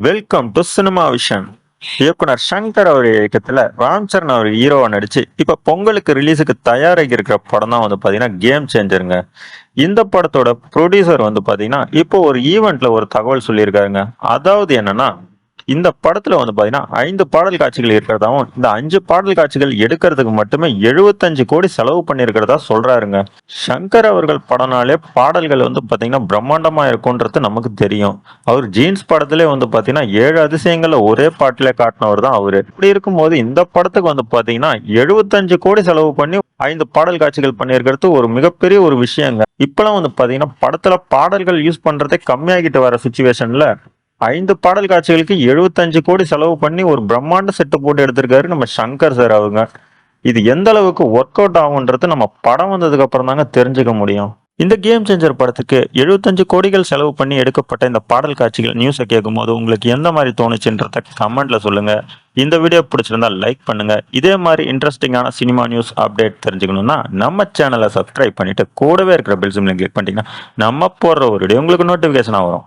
Welcome to cinema vision இயக்குனர் சங்கர் அவர் இயக்கத்தில் ராம் சரண் அவர் ஹீரோவை நடிச்சு இப்போ பொங்கலுக்கு ரிலீஸுக்கு தயாராகி இருக்கிற படம் தான் வந்து பார்த்தீங்கன்னா கேம் சேஞ்சருங்க இந்த படத்தோட ப்ரொடியூசர் வந்து பார்த்தீங்கன்னா இப்போ ஒரு ஈவெண்ட்ல ஒரு தகவல் சொல்லியிருக்காருங்க. அதாவது என்னன்னா இந்த படத்துல வந்து பாத்தீங்கன்னா ஐந்து பாடல் காட்சிகள் இருக்கிறதாவும் இந்த அஞ்சு பாடல் காட்சிகள் எடுக்கிறதுக்கு மட்டுமே எழுபத்தஞ்சு கோடி செலவு பண்ணியிருக்கிறதா சொல்றாருங்க. சங்கர் அவர்கள் படம்னாலே பாடல்கள் வந்து பாத்தீங்கன்னா பிரம்மாண்டமா இருக்கும்ன்றது நமக்கு தெரியும். அவர் ஜீன்ஸ் படத்திலே வந்து பாத்தீங்கன்னா ஏழு அதிசயங்களை ஒரே பாட்டில காட்டினவர் தான் அவரு. இப்படி இருக்கும்போது இந்த படத்துக்கு வந்து பாத்தீங்கன்னா எழுபத்தஞ்சு கோடி செலவு பண்ணி ஐந்து பாடல் காட்சிகள் பண்ணியிருக்கிறது ஒரு மிகப்பெரிய ஒரு விஷயங்க. இப்பெல்லாம் வந்து பாத்தீங்கன்னா படத்துல பாடல்கள் யூஸ் பண்றதே கம்மியாகிட்டு வர சுச்சுவேஷன்ல ஐந்து பாடல் காட்சிகளுக்கு எழுபத்தஞ்சு கோடி செலவு பண்ணி ஒரு பிரம்மாண்ட செட்டு போட்டு எடுத்திருக்காரு நம்ம சங்கர் சார் அவங்க. இது எந்த அளவுக்கு ஒர்க் அவுட் ஆகுன்றது நம்ம படம் வந்ததுக்கு அப்புறம் தாங்க தெரிஞ்சுக்க முடியும். இந்த கேம் சேஞ்சர் படத்துக்கு எழுபத்தஞ்சு கோடிகள் செலவு பண்ணி எடுக்கப்பட்ட இந்த பாடல் காட்சிகள் நியூஸை கேட்கும்போது உங்களுக்கு எந்த மாதிரி தோணுச்சுன்றத கமெண்ட்ல சொல்லுங்க. இந்த வீடியோ பிடிச்சிருந்தா லைக் பண்ணுங்க. இதே மாதிரி இன்ட்ரெஸ்டிங்கான சினிமா நியூஸ் அப்டேட் தெரிஞ்சுக்கணும்னா நம்ம சேனலை சப்ஸ்கிரைப் பண்ணிட்டு கூடவே இருக்கிற பெல் சிம்லையும் கிளிக் பண்ணிட்டீங்கன்னா நம்ம போடுற ஒரு வீடியோ உங்களுக்கு நோட்டிஃபிகேஷனாக வரும்.